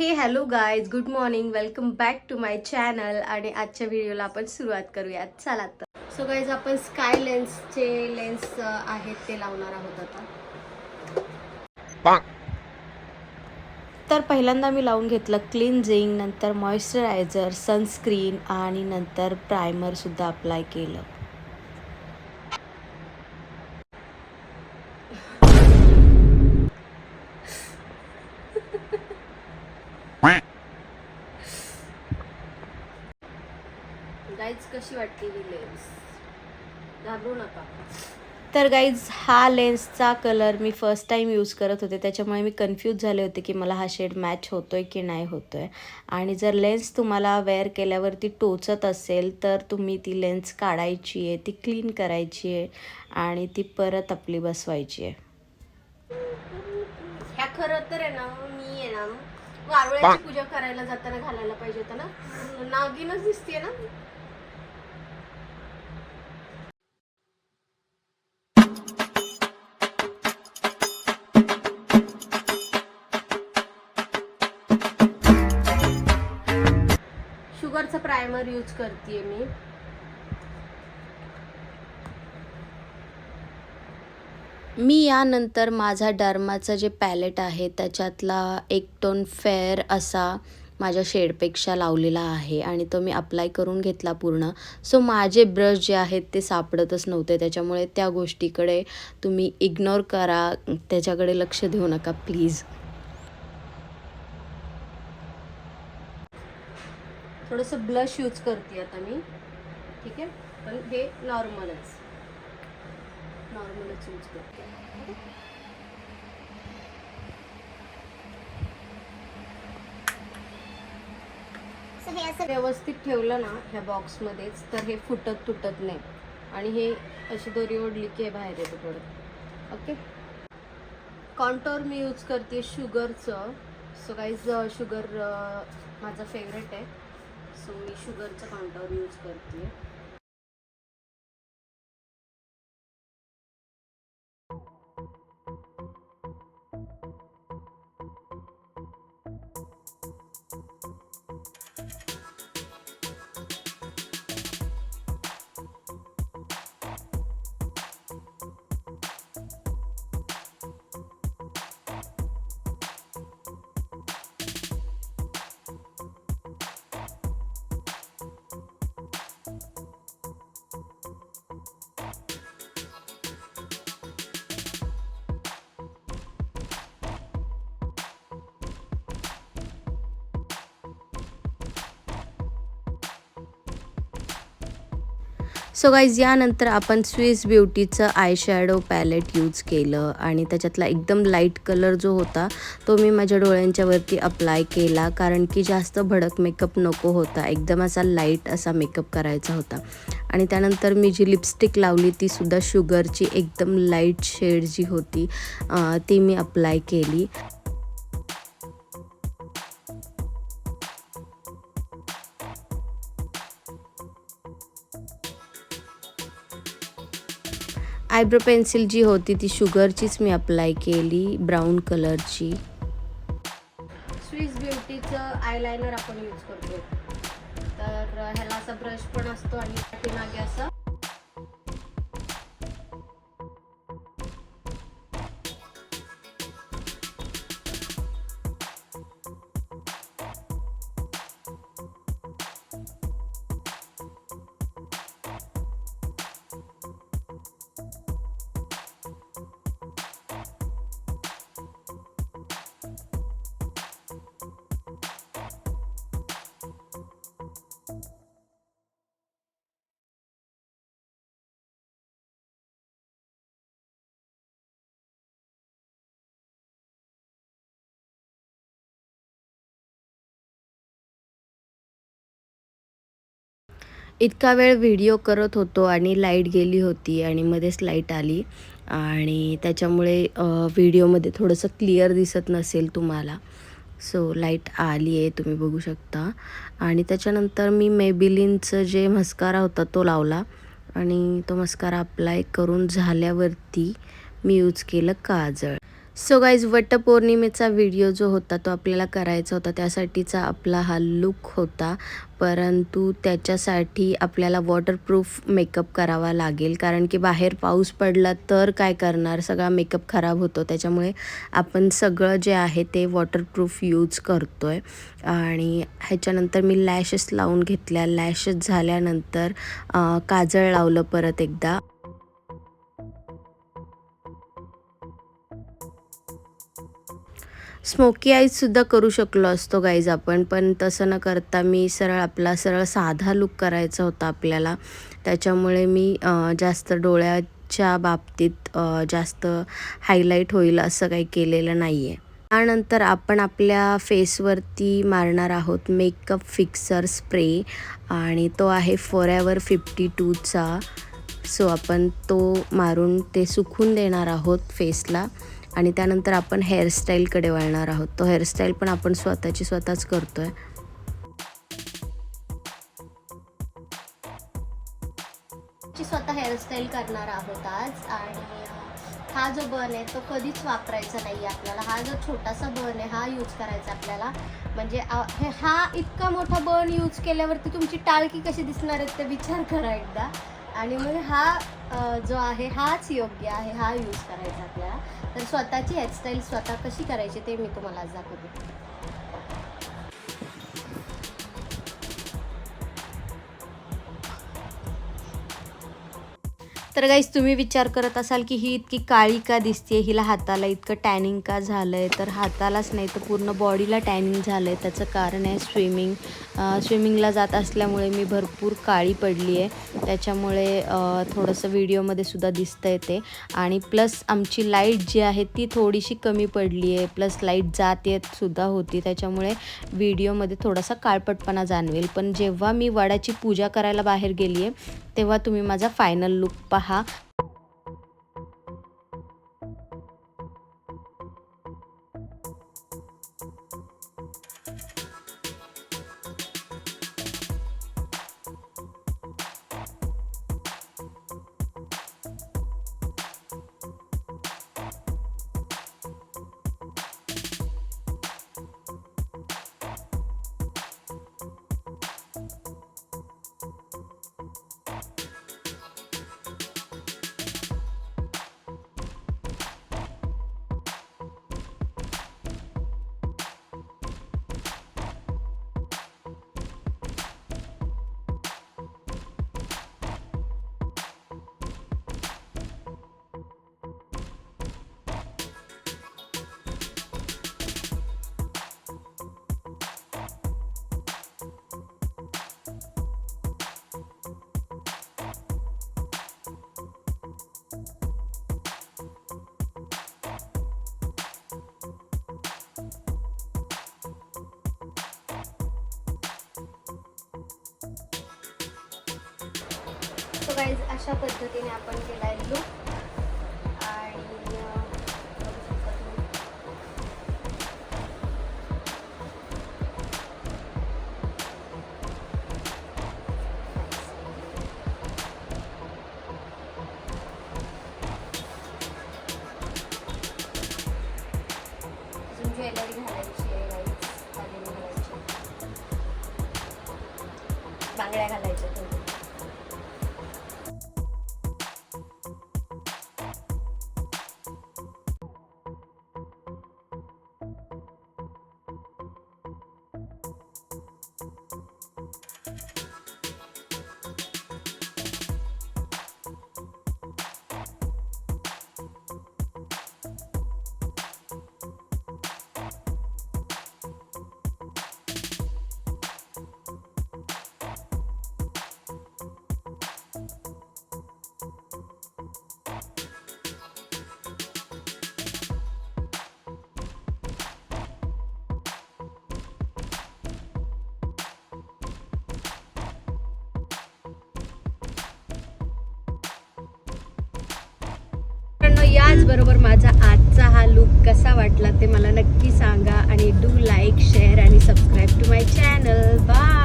Hey hello guys good morning welcome back to my channel आणि आजच्या व्हिडिओला आपण सुरुवात करूयात. चला तर. सो गाईज आपण स्काय लेन्सचे लेन्स आहेत ते लावणार आहोत आता. तर पहिल्यांदा मी लावून घेतलं क्लिन्झिंग नंतर मॉइश्चरायझर सनस्क्रीन आणि नंतर प्रायमरसुद्धा अप्लाय केलं गाईज कशी वाटते ही लेन्स घाबरू नका. तर गाईज हा लेन्सचा कलर मी फर्स्ट टाईम यूज करत होते. त्याच्यामुळे मी कन्फ्यूज झाले होते की मला हा शेड मॅच होतोय की नाही होतोय. आणि जर लेन्स तुम्हाला वेअर केल्यावरती टोचत असेल तर तुम्ही ती लेन्स काढायची आहे ती क्लीन करायची आहे आणि ती परत आपली बसवायची आहे. ह्या खरं तर आहे ना मी आहे ना वारुळ्याची पूजा करायला जाताना घालायला पाहिजे होतं ना. नागिनच दिसतीये ना. शुगरचं प्रायमर यूज करते मी. मी यानंतर माझा डर्माचा जे पॅलेट आहे त्याच्यातला एक टोन फेअर असा माझ्या शेडपेक्षा लावलेला आहे आणि तो मी अप्लाय करून घेतला पूर्ण. सो माझे ब्रश जे आहेत ते सापडतच नव्हते त्याच्यामुळे त्या गोष्टीकडे तुम्ही इग्नोर करा. त्याच्याकडे लक्ष देऊ नका प्लीज थोडंसं ब्लश यूज करते आता मी. ठीक आहे? पण हे नॉर्मलच नॉर्मलच यूज करते. हे असं व्यवस्थित ठेवलं ना ह्या बॉक्समध्येच तर हे फुटत तुटत नाही. आणि हे अशी दोरी ओढली की हे बाहेर येतं परत ओके कॉन्टोर मी यूज करते शुगरचं सो गाईज शुगर माझा फेवरेट आहे. सो मी शुगरचं काउंटर यूज करते. सो गाईज यानंतर आपण स्विस ब्युटीचं आय शॅडो पॅलेट यूज केलं आणि त्याच्यातला एकदम लाइट कलर जो होता तो मी माझ्या डोळ्यांच्यावरती अप्लाय केला. कारण की जास्त भडक मेकअप नको होता. एकदम असा लाइट असा मेकअप करायचा होता. आणि त्यानंतर मी जी लिपस्टिक लावली ती सुद्धा शुगरची एकदम लाइट शेड जी होती ती मी अप्लाय केली. आयब्रो पेन्सिल जी होती ती शुगरचीच मी अप्लाय केली ब्राऊन कलरची स्विस ब्युटीचं आयलायनर आपण यूज करतो तर ह्याला असा ब्रश पण असतो आणि मागे असा इतका वेळ व्हिडिओ करत होतो आणि लाइट गेली होती आणि मध्येच लाइट आली. आणि त्याच्यामुळे व्हिडिओमध्ये थोडंसं क्लिअर दिसत नसेल तुम्हाला. सो लाइट आली आहे तुम्ही बघू शकता. आणि त्याच्यानंतर मी मेबिलिनचं जे मस्कारा होता तो लावला. आणि तो मस्कारा अप्लाय करून झाल्यावरती मी यूज केलं काजळ. सो गाईज वटपौर्णिमेचा व्हिडिओ जो होता तो आपल्याला करायचा होता. त्यासाठीचा आपला हा लुक होता. परंतु त्याच्यासाठी आपल्याला वॉटरप्रूफ मेकअप करावा लागेल. कारण की बाहेर पाऊस पडला तर काय करणार? सगळा मेकअप खराब होतो. त्याच्यामुळे आपण सगळं जे आहे ते वॉटरप्रूफ यूज करतो आहे आणि ह्याच्यानंतर मी लॅशेस लावून घेतल्या. लॅशेस झाल्यानंतर काजळ लावलं परत एकदा. स्मोकी आईजसुद्धा करू शकलो असतो गाईज आपण. पण तसं न करता मी सरळ आपला सरळ साधा लुक करायचा होता आपल्याला. त्याच्यामुळे मी जास्त डोळ्याच्या बाबतीत जास्त हायलाईट होईल असं काही केलेलं नाही आहे त्यानंतर आपण आपल्या फेसवरती मारणार आहोत मेकअप फिक्सर स्प्रे आणि तो आहे फॉरएवर फिफ्टी टूचा सो आपण तो मारून ते सुकून देणार आहोत फेसला आणि त्यानंतर आपण हेअरस्टाईलकडे वळणार आहोत. तो हेअरस्टाईल पण आपण स्वतःची स्वतःच करतो आहे स्वतः हेअरस्टाईल करणार आहोत आज. आणि हा जो बन आहे तो कधीच वापरायचा नाही आपल्याला. हा जो छोटासा बन आहे हा यूज करायचा आपल्याला. म्हणजे हा इतका मोठा बन यूज केल्यावरती तुमची टाळकी कशी दिसणार आहे ते विचार करा एकदा. आणि मग हा जो आहे हाच योग्य आहे. हा यूज करायचा आपल्याला. तर स्वतःची हेअरस्टाईल स्वतः कशी करायची ते मी तुम्हाला आज दाखवते. तर गाईज तुम्ही विचार करत असाल की ही इतकी काळी का दिसते हिला हाताला इतकं टॅनिंग का झालं आहे तर हातालाच नाही तर पूर्ण बॉडीला टॅनिंग झालं आहे त्याचं कारण आहे स्विमिंग स्विमिंगला जात असल्यामुळे मी भरपूर काळी पडली आहे त्याच्यामुळे थोडंसं व्हिडिओमध्ये सुद्धा दिसतं आहे ते. आणि प्लस आमची लाइट जी आहे ती थोडीशी कमी पडली आहे प्लस लाइट जात येत सुद्धा होती. त्याच्यामुळे व्हिडिओमध्ये थोडासा काळपटपणा जाणवेल. पण जेव्हा मी वडाची पूजा करायला बाहेर गेली आहे तेव्हा तुम्ही माझा फायनल लुक पहा. सो गाईज अशा पद्धतीने आपण केला आहे लुक आणि अं, बघू शकता ज्वेलरी घालायची आहे guys. खाली बांगड्या घालायच्या याचबरोबर माझा आजचा हा लुक कसा वाटला ते मला नक्की सांगा. आणि डू लाईक शेअर आणि subscribe to my channel bye